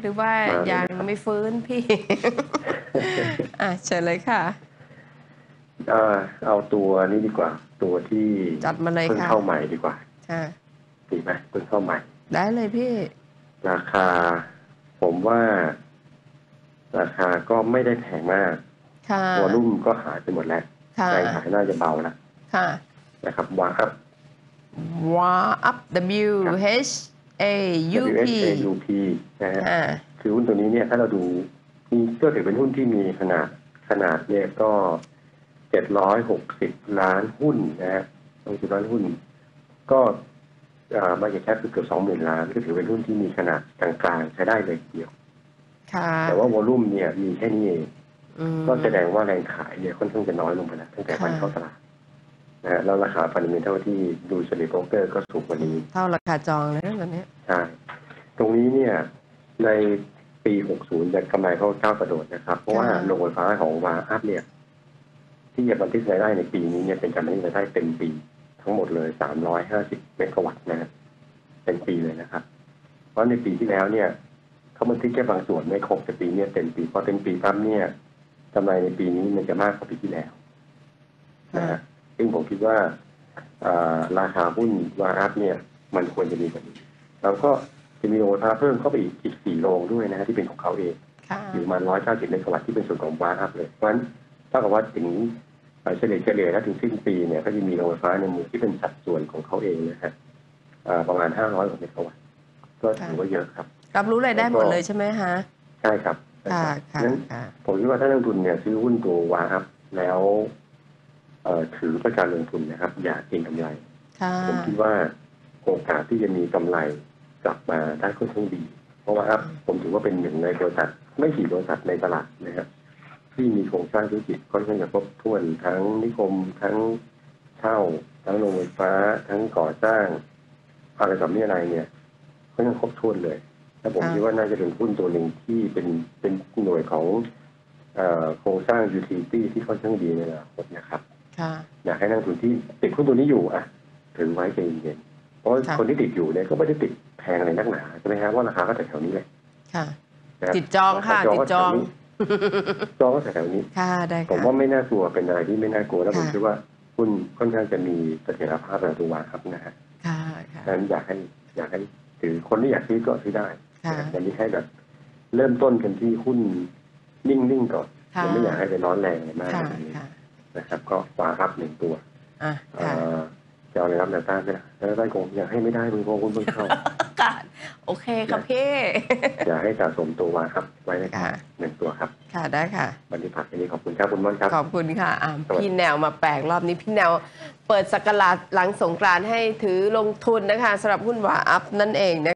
หรือว่ามาเลยยังนะครับไม่ฟื้นพี่ อะเชิญเลยค่ะเอ่อเอาตัวนี้ดีกว่า ตัวที่จัดมาเลยเพิ่งค่ะเข้าใหม่ดีกว่าค่ะดีไหมเพิ่งเข้าใหม่ ได้เลยพี่ ราคา ผมว่า ราคาก็ไม่ได้แพงมากค่ะวอลุ่มก็หายไปหมดแล้วค่ะแรงขายน่าจะเบาแล้วค่ะ นะครับวาอัพวา up W H A U P WSAUP นะฮะอ่าคือหุ้นตัวนี้เนี่ยถ้าเราดูมีก็ถือเป็นหุ้นที่มีขนาดขนาดเนี่ยก็เจ็ดร้อยหกสิบล้านหุ้นนะฮะหกสิบล้านหุ้น ก็มาเก็ตแคปคือเกือบสองหมื่นล้าน ก็ถือเป็นหุ้นที่มีขนาดกลางๆใช้ได้เลยทีเดียวค่ะแต่ว่าวอลุ่มเนี่ยมีแค่นี้เองอืมก็แสดงว่าแรงขายเนี่ยค่อนข้างจะน้อยลงไปแล้วตั้งแต่วันค่ะเข้าตลาด นะฮะแล้วราคาฟันเดเมนทัลที่ดูเฉลี่ยโบรกเกอร์ก็สูงกว่านี้ เท่าราคาจองเลยนะตอนนี้ใช่ตรงนี้เนี่ยในปี 60จะกำไรเขาก้าวกระโดดนะครับ เพราะว่าโรงไฟฟ้าของวาอัพเนี่ย ที่จะบันทึกรายได้ในปีนี้เนี่ยเป็นการบันทึกรายได้เต็มปีทั้งหมดเลย 350 เมกะวัตต์นะฮะเป็นปีเลยนะครับ เพราะในปีที่แล้วเนี่ยเขาบันทึกแค่บางส่วนไม่ครบแต่ปีเนี้เต็มปีพอเต็มปีปั๊บเนี่ยกำไรในปีนี้มันจะมากกว่าปีที่แล้วนะฮะ ซึ่งผมคิดว่าอ่าราคาหุ้นวาอัพเนี่ย มันควรจะดีกว่านี้แล้วก็จะมีโรงไฟฟ้าเพิ่มเข้าไปอีกอีกสี่โรงด้วยนะฮะที่เป็นของเขาเองค่ะอยู่ประมาณร้อยเก้าสิบเมกะวัตต์ที่เป็นส่วนของวาอัพเลยเพราะฉะนั้นถ้ากับว่าถึงเอ่อเฉลี่ยเฉลี่ยแล้วถึงสิ้นปีเนี่ยก็จะมีโรงไฟฟ้าในมือที่เป็นสัดส่วนของเขาเองนะฮะอ่าประมาณห้าร้อยกว่าเมกะวัตต์ก็ถือว่าเยอะครับ รับรู้รายได้หมดเลยใช่ไหมฮะใช่ครับใช่ค่ะครับค่ะงั้นค่ะผมคิดว่าถ้านักลงทุนเนี่ยซื้อหุ้นตัววาอัพแล้วเอ่อ ถือเพื่อการลงทุนนะครับ อย่าเก็งกำไรค่ะผมคิดว่าโอกาสที่จะมีกำไรกลับมาได้ค่อนข้างดี เพราะว่าอัพผมถือว่าเป็นหนึ่งในบริษัทไม่กี่บริษัทในตลาดนะครับที่มีโครงสร้างธุรกิจค่อนข้างจะครบถ้วนทั้งนิคมทั้งเช่า ทั้งโรงไฟฟ้า ทั้งก่อสร้างอะไรแบบนี้อะไรเนี่ยค่อนข้างครบถ้วนเลยและผมค่ะคิดว่าน่าจะเป็นหุ้นตัวหนึ่งที่เป็นเป็นหน่วยของเอ่อโครงสร้างยูทิลิตี้ที่ค่อนข้างดีในอนาคตนะครับ ค่ะ อยากให้นักลงทุนที่ติดหุ้นตัวนี้อยู่อะถือไว้ใจเย็นๆเพราะค่ะคนที่ติดอยู่เนี่ยก็ไม่ได้ติดแพงอะไรนักหนาใช่ไหมฮะว่าราคาก็แถวๆนี้เลยค่ะนะครับติดจองค่ะราาติดจองก็แถวนี้จองก็แถวๆนี้ค่ะได้ผมค่ะว่าไม่น่ากลัวเป็นอะไรที่ไม่น่ากลัวแล้วผมค่ะคิดว่าหุ้นค่อนข้างจะมีเสถียรภาพในตัวครับนะฮะค่ะค่ะดังนั้นอยากให้อยากให้ถือคนที่อยากซื้อก็ซื้อได้ค่ะนะวันนี้ให้แบบ เริ่มต้นกันที่หุ้นนิ่งๆก่อนค่ะยังไม่อยากให้ไปร้อนแรงอะไรมากค่ะแบบ นี้ค่ะนะครับ ก็วารับหนึ่งตัวอะเอ่ค่ะอจะเอาอะไรรับแนวต้านไหมล่ะแนวต้านคงยังให้ไม่ได้มึงเพราะคุณเพิ่งเข้าค่ะโอเคครับพี่อย่าให้สะสมตัววาครับ ไว้นะครับค่ะหนึ่งตัวครับ ค่ะได้ค่ะวันนี้ผักอันนี้ขอบคุณครับคุณม่อนครับขอบคุณค่ะอะสวัสดีพี่แนวมาแปลกรอบนี้พี่แนวเปิดสกราชหลังสงกรานต์ให้ถือลงทุนนะคะสำหรับหุ้นหวาอัพนั่นเองนะ